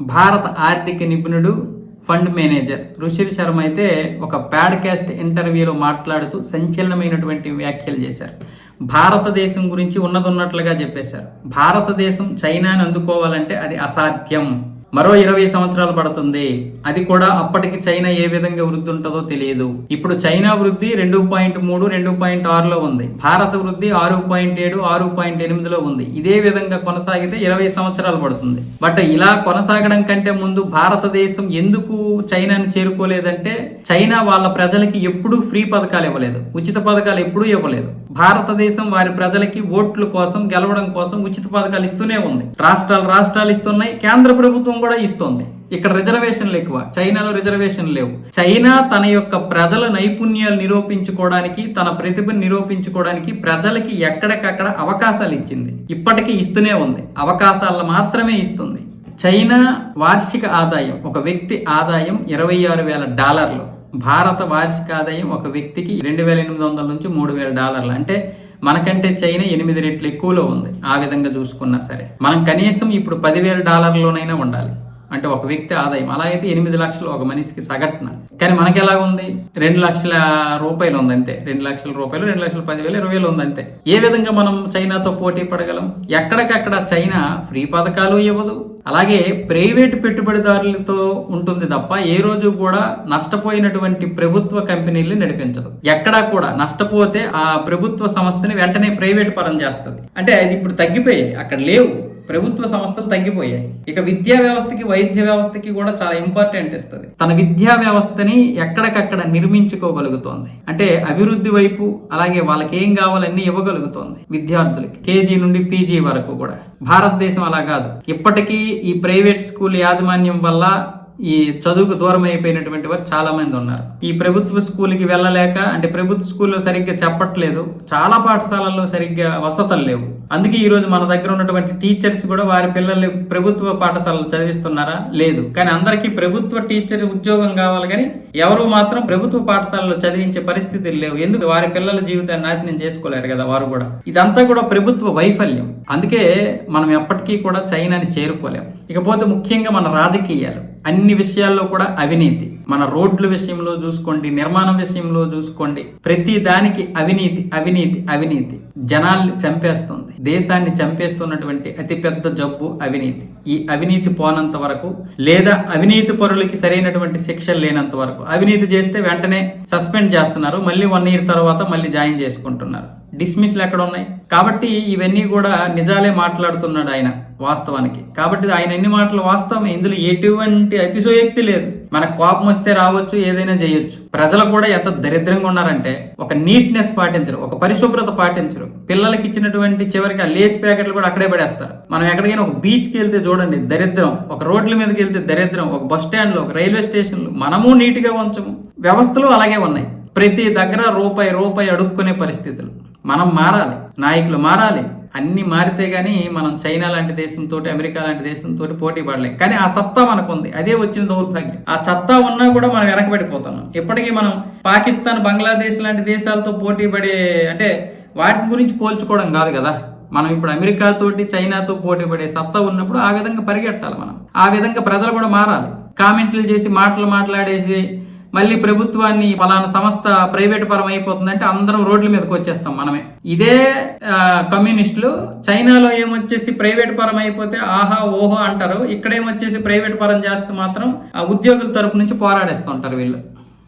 భారత ఆర్థిక నిపుణుడు ఫండ్ మేనేజర్ రుషిల్ శర్మ అయితే ఒక ప్యాడ్కాస్ట్ ఇంటర్వ్యూలో మాట్లాడుతూ సంచలనమైనటువంటి వ్యాఖ్యలు చేశారు. భారతదేశం గురించి ఉన్నదన్నట్లుగా చెప్పేశారు. భారతదేశం చైనాని అందుకోవాలంటే అది అసాధ్యం. మరో ఇరవై సంవత్సరాలు పడుతుంది. అది కూడా అప్పటికి చైనా ఏ విధంగా వృద్ధి ఉంటుందో తెలియదు. ఇప్పుడు చైనా వృద్ధి రెండు పాయింట్ మూడు రెండు పాయింట్ ఆరులో ఉంది. భారత వృద్ధి ఆరు పాయింట్ ఏడు ఆరు పాయింట్ ఎనిమిదిలో ఉంది. ఇదే విధంగా కొనసాగితే ఇరవై సంవత్సరాలు పడుతుంది. బట్ ఇలా కొనసాగడం కంటే ముందు భారతదేశం ఎందుకు చైనాని చేరుకోలేదంటే చైనా వాళ్ళ ప్రజలకి ఎప్పుడూ ఫ్రీ పథకాలు ఇవ్వలేదు. ఉచిత పథకాలు ఎప్పుడూ ఇవ్వలేదు. భారతదేశం వారి ప్రజలకి ఓట్ల కోసం గెలవడం కోసం ఉచిత పథకాలు ఇస్తూనే ఉంది. రాష్ట్రాలు రాష్ట్రాలు ఇస్తున్నాయి కేంద్ర ప్రభుత్వం కూడా ఇస్తుంది. ఇక్కడ రిజర్వేషన్లు ఎక్కువ చైనాలో రిజర్వేషన్లు లేవు. చైనా తన యొక్క ప్రజల నైపుణ్యాలు నిరూపించుకోవడానికి తన ప్రతిభను నిరూపించుకోవడానికి ప్రజలకి ఎక్కడికక్కడ అవకాశాలు ఇచ్చింది. ఇప్పటికీ ఇస్తూనే ఉంది. అవకాశాలను మాత్రమే ఇస్తుంది. చైనా వార్షిక ఆదాయం ఒక వ్యక్తి ఆదాయం ఇరవై ఆరు వేల డాలర్లు. భారత వార్షిక ఆదాయం ఒక వ్యక్తికి రెండు వేల ఎనిమిది వందల నుంచి మూడు వేల డాలర్లు. అంటే మనకంటే చైనా ఎనిమిది రెట్లు ఎక్కువలో ఉంది ఆ విధంగా చూసుకున్నా సరే. మనం కనీసం ఇప్పుడు పదివేల డాలర్లోనైనా ఉండాలి. అంటే ఒక వ్యక్తి ఆదాయం. అలా అయితే ఎనిమిది లక్షలు ఒక మనిషికి సగటున. కానీ మనకి ఎలా ఉంది? రెండు లక్షల రూపాయలు ఉంది అంతే. రెండు లక్షల రూపాయలు రెండు లక్షల పదివేలు ఇరవై వేలు ఉంది అంతే. ఏ విధంగా మనం చైనాతో పోటీ పడగలం? ఎక్కడికక్కడ చైనా ఫ్రీ పథకాలు ఇవ్వదు. అలాగే ప్రైవేట్ పెట్టుబడిదారులతో ఉంటుంది తప్ప ఏ రోజు కూడా నష్టపోయినటువంటి ప్రభుత్వ కంపెనీల్ని నడిపించదు. ఎక్కడా కూడా నష్టపోతే ఆ ప్రభుత్వ సంస్థని వెంటనే ప్రైవేట్ పరం చేస్తుంది. అంటే అది ఇప్పుడు తగ్గిపోయాయి. అక్కడ లేవు. ప్రభుత్వ సంస్థలు తగ్గిపోయాయి. ఇక విద్యా వ్యవస్థకి వైద్య వ్యవస్థకి కూడా చాలా ఇంపార్టెంట్ ఇస్తుంది. తన విద్యా వ్యవస్థని ఎక్కడికక్కడ నిర్మించుకోగలుగుతోంది. అంటే అభివృద్ధి వైపు అలాగే వాళ్ళకి ఏం కావాలన్నీ ఇవ్వగలుగుతోంది విద్యార్థులకి. కేజీ నుండి పీజీ వరకు కూడా. భారతదేశం అలా కాదు. ఇప్పటికీ ఈ ప్రైవేట్ స్కూల్ యాజమాన్యం వల్ల ఈ చదువుకు దూరం అయిపోయినటువంటి వారు చాలా మంది ఉన్నారు. ఈ ప్రభుత్వ స్కూల్కి వెళ్ళలేక అంటే ప్రభుత్వ స్కూల్లో సరిగ్గా చెప్పట్లేదు చాలా పాఠశాలల్లో సరిగ్గా వసతులు లేవు. అందుకే ఈరోజు మన దగ్గర ఉన్నటువంటి టీచర్స్ కూడా వారి పిల్లల్ని ప్రభుత్వ పాఠశాలలు చదివిస్తున్నారా? లేదు. కానీ అందరికీ ప్రభుత్వ టీచర్ ఉద్యోగం కావాలి కానీ ఎవరు మాత్రం ప్రభుత్వ పాఠశాలలో చదివించే పరిస్థితులు లేవు. ఎందుకు? వారి పిల్లల జీవితాన్ని నాశనం చేసుకోలేరు కదా వారు కూడా. ఇదంతా కూడా ప్రభుత్వ వైఫల్యం. అందుకే మనం ఎప్పటికీ కూడా చైనాని చేరుకోలేం. ఇకపోతే ముఖ్యంగా మన రాజకీయాలు. అన్ని విషయాల్లో కూడా అవినీతి. మన రోడ్ల విషయంలో చూసుకోండి నిర్మాణం విషయంలో చూసుకోండి. ప్రతి దానికి అవినీతి అవినీతి అవినీతి. జనాల్ని చంపేస్తుంది. దేశాన్ని చంపేస్తున్నటువంటి అతిపెద్ద జబ్బు అవినీతి. ఈ అవినీతి పోనంత వరకు లేదా అవినీతి పరులకి సరైనటువంటి శిక్షలు లేనంత వరకు. అవినీతి చేస్తే వెంటనే సస్పెండ్ చేస్తున్నారు మళ్ళీ వన్ ఇయర్ తర్వాత మళ్ళీ జాయిన్ చేసుకుంటున్నారు. డిస్మిస్లు ఎక్కడ ఉన్నాయి? కాబట్టి ఇవన్నీ కూడా నిజాలే మాట్లాడుతున్నాడు ఆయన వాస్తవానికి. కాబట్టి ఆయన ఎన్ని మాటలు వాస్తవం? ఇందులో ఎటువంటి అతిశయోక్తి లేదు. మనకు కోపం వస్తే రావచ్చు ఏదైనా చేయొచ్చు. ప్రజలు కూడా ఎంత దరిద్రంగా ఉన్నారంటే ఒక నీట్నెస్ పాటించరు ఒక పరిశుభ్రత పాటించరు. పిల్లలకి ఇచ్చినటువంటి చివరికి ఆ లేస్ ప్యాకెట్లు కూడా అక్కడే పడేస్తారు. మనం ఎక్కడికైనా ఒక బీచ్కి వెళ్తే చూడండి దరిద్రం. ఒక రోడ్ల మీదకి వెళ్తే దరిద్రం. ఒక బస్ స్టాండ్లో ఒక రైల్వే స్టేషన్లో. మనము నీట్గా ఉంచము. వ్యవస్థలు అలాగే ఉన్నాయి. ప్రతి దగ్గర రూపాయి రూపాయి అడుక్కునే పరిస్థితులు. మనం మారాలి నాయకులు మారాలి. అన్ని మారితే కానీ మనం చైనా లాంటి దేశంతో అమెరికా లాంటి దేశంతో పోటీ పడలేం. కానీ ఆ సత్తా మనకు ఉంది అదే వచ్చిన దౌర్భాగ్యం. ఆ సత్తా ఉన్నా కూడా మనం వెనకబడిపోతున్నాం. ఇప్పటికీ మనం పాకిస్తాన్ బంగ్లాదేశ్ లాంటి దేశాలతో పోటీ పడే అంటే వాటి గురించి పోల్చుకోవడం కాదు కదా. మనం ఇప్పుడు అమెరికాతోటి చైనాతో పోటీ పడే సత్తా ఉన్నప్పుడు ఆ విధంగా పరిగెట్టాలి మనం. ఆ విధంగా ప్రజలు కూడా మారాలి. కామెంట్లు చేసి మాటలు మాట్లాడేసి మళ్ళీ ప్రభుత్వాన్ని పలానా సంస్థ ప్రైవేట్ పరం అయిపోతుందంటే అందరం రోడ్ల మీదకి వచ్చేస్తాం మనమే. ఇదే కమ్యూనిస్టులు చైనాలో ఏమొచ్చేసి ప్రైవేట్ పరం అయిపోతే ఆహా ఓహో అంటారు. ఇక్కడేమొచ్చేసి ప్రైవేట్ పరం చేస్తే మాత్రం ఆ ఉద్యోగుల తరపు నుంచి పోరాడేస్తుంటారు వీళ్ళు.